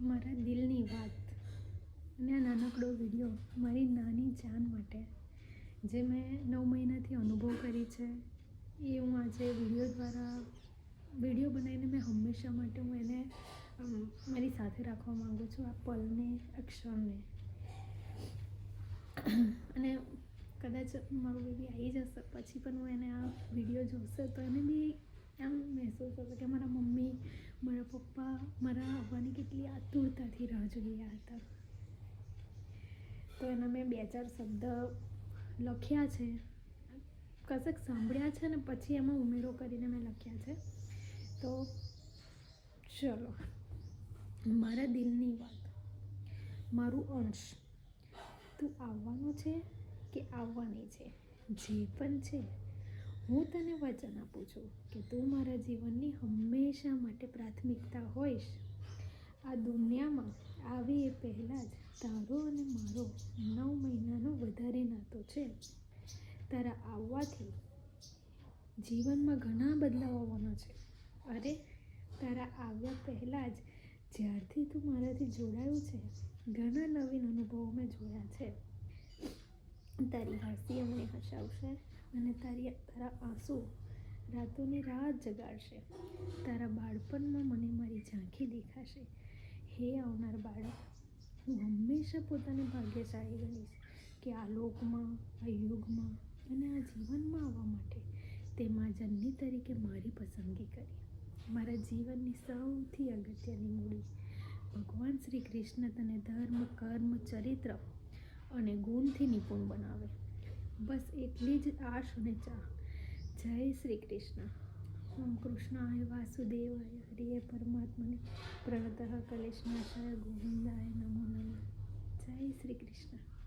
મારા દિલની વાત. અને આ નાનકડો વીડિયો મારી નાની જાન માટે, જે મેં નવ મહિનાથી અનુભવ કરી છે, એ હું આજે વીડિયો દ્વારા, વીડિયો બનાવીને મેં હંમેશા માટે હું એને મારી સાથે રાખવા માગું છું આ પલને, આ ક્ષણને. અને કદાચ મારું બેબી આવી જશે, પછી પણ હું એને આ વીડિયો જોશે, તો એને બી એમ મહેસૂસ થશે કે મારા મમ્મી, મારા પપ્પા, મારા આવવાની કેટલી આતુરતાથી રાહ જોઈ રહ્યા હતા. તો એના મેં બે ચાર શબ્દ લખ્યા છે. કશેક સાંભળ્યા છે ને પછી એમાં ઉમેરો કરીને મેં લખ્યા છે. તો ચલો, મારા દિલની વાત. મારું અંશ, તું આવવાનો છે કે આવવાની છે? જે પણ છે હું તને વચન આપું છું કે તું મારા જીવનની હંમેશા માટે પ્રાથમિકતા હોઈશ. આ દુનિયામાં આવી એ પહેલાં જ તારો અને મારો નવ મહિનાનો વધારે નાતો છે. તારા આવવાથી જીવનમાં ઘણા બદલાવ આવવાના છે. અરે, તારા આવ્યા પહેલાં જ જ્યારથી તું મારાથી જોડાયું છે, ઘણા નવીન અનુભવો મેં જોયા છે. તારી હસી અમને હસાવશે અને તારી તારા આંસુ રાતોની રાત જગાડશે. તારા બાળપણમાં મને મારી ઝાંખી દેખાશે. હે આવનાર બાળક, હું હંમેશા પોતાને ભાગ્યશાળી ગણીશ કે આ લોકમાં, આ યુગમાં અને આ જીવનમાં આવવા માટે તે મા જનની તરીકે મારી પસંદગી કરી. મારા જીવનની સૌથી અગત્યની મૂડી, ભગવાન શ્રી કૃષ્ણ તને ધર્મ, કર્મ, ચરિત્ર અને ગુણથી નિપુણ બનાવે. બસ એટલી જ આશ અને ચા જય શ્રી કૃષ્ણ. ઓમ કૃષ્ણાય વાસુદેવાય, હરિય પરમાત્મને પ્રણતઃ કલેશનાશાય, ગોવિંદાય નમો નમઃ. જય શ્રી કૃષ્ણ.